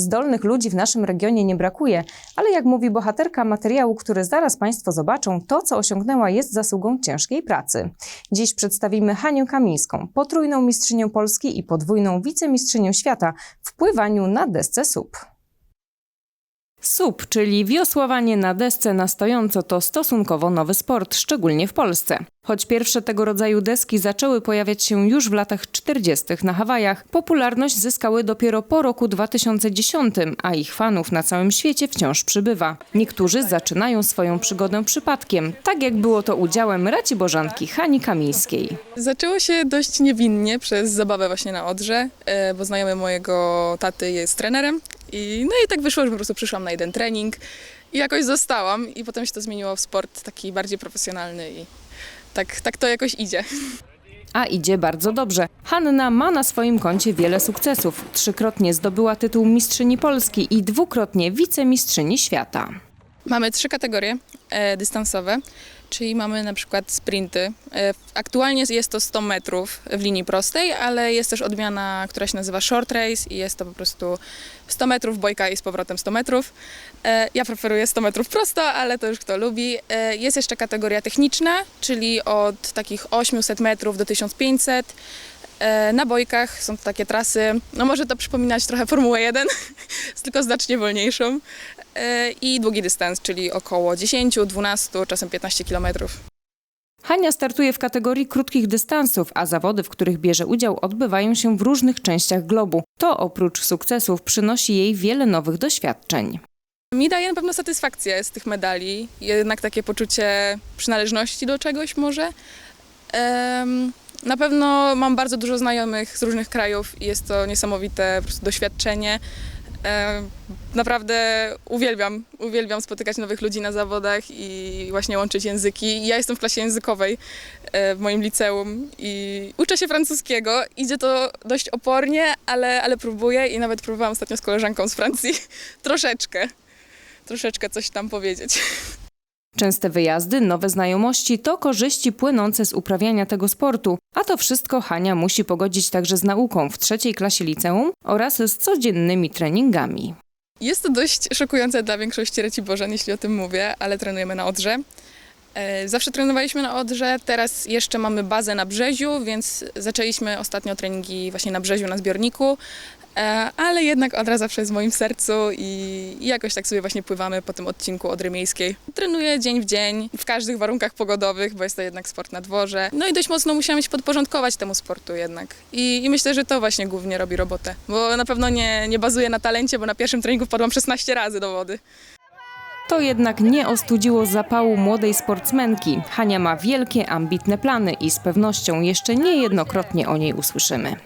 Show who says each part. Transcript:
Speaker 1: Zdolnych ludzi w naszym regionie nie brakuje, ale jak mówi bohaterka materiału, który zaraz Państwo zobaczą, to co osiągnęła jest zasługą ciężkiej pracy. Dziś przedstawimy Hanię Kamińską, potrójną mistrzynię Polski i podwójną wicemistrzynię świata w pływaniu na desce SUP. SUP, czyli wiosłowanie na desce na stojąco, to stosunkowo nowy sport, szczególnie w Polsce. Choć pierwsze tego rodzaju deski zaczęły pojawiać się już w latach 40. na Hawajach, popularność zyskały dopiero po roku 2010, a ich fanów na całym świecie wciąż przybywa. Niektórzy zaczynają swoją przygodę przypadkiem, tak jak było to udziałem Racibożanki Hani Kamińskiej.
Speaker 2: Zaczęło się dość niewinnie przez zabawę właśnie na Odrze, e, bo znajomy mojego taty jest trenerem i no i tak wyszło, że po prostu przyszłam na jeden trening i jakoś zostałam i potem się to zmieniło w sport taki bardziej profesjonalny i tak, tak to jakoś idzie.
Speaker 1: A idzie bardzo dobrze. Hanna ma na swoim koncie wiele sukcesów. Trzykrotnie zdobyła tytuł mistrzyni Polski i dwukrotnie wicemistrzyni świata.
Speaker 2: Mamy trzy kategorie e, dystansowe, czyli mamy na przykład sprinty. E, aktualnie jest to 100 metrów w linii prostej, ale jest też odmiana, która się nazywa short race i jest to po prostu 100 metrów bojka i z powrotem 100 metrów. E, ja preferuję 100 metrów prosto, ale to już kto lubi. E, jest jeszcze kategoria techniczna, czyli od takich 800 metrów do 1500. E, Na bojkach są to takie trasy, no może to przypominać trochę Formułę 1, z tylko znacznie wolniejszą. E, I długi dystans, czyli około 10, 12, czasem 15 kilometrów.
Speaker 1: Hania startuje w kategorii krótkich dystansów, a zawody, w których bierze udział, odbywają się w różnych częściach globu. To oprócz sukcesów przynosi jej wiele nowych doświadczeń.
Speaker 2: Mi daje na pewno satysfakcję z tych medali, jednak takie poczucie przynależności do czegoś może. Na pewno mam bardzo dużo znajomych z różnych krajów i jest to niesamowite po prostu doświadczenie. Em, Naprawdę uwielbiam, uwielbiam spotykać nowych ludzi na zawodach i właśnie łączyć języki. Ja jestem w klasie językowej e, w moim liceum i uczę się francuskiego. Idzie to dość opornie, ale, ale próbuję i nawet próbowałam ostatnio z koleżanką z Francji troszeczkę, troszeczkę coś tam powiedzieć.
Speaker 1: Częste wyjazdy, nowe znajomości to korzyści płynące z uprawiania tego sportu, a to wszystko Hania musi pogodzić także z nauką w trzeciej klasie liceum oraz z codziennymi treningami.
Speaker 2: Jest to dość szokujące dla większości Reciborzan, jeśli o tym mówię, ale trenujemy na Odrze. E, Zawsze trenowaliśmy na Odrze, teraz jeszcze mamy bazę na Brzeziu, więc zaczęliśmy ostatnio treningi właśnie na Brzeziu, na zbiorniku, E, ale jednak Odra zawsze jest w moim sercu i jakoś tak sobie właśnie pływamy po tym odcinku Odry Miejskiej. Trenuję dzień w dzień, w każdych warunkach pogodowych, bo jest to jednak sport na dworze. No i dość mocno musiałam się podporządkować temu sportu jednak. I, i myślę, że to właśnie głównie robi robotę, bo na pewno nie, nie bazuje na talencie, bo na pierwszym treningu wpadłam 16 razy do wody.
Speaker 1: To jednak nie ostudziło zapału młodej sportsmenki. Hania ma wielkie, ambitne plany i z pewnością jeszcze niejednokrotnie o niej usłyszymy.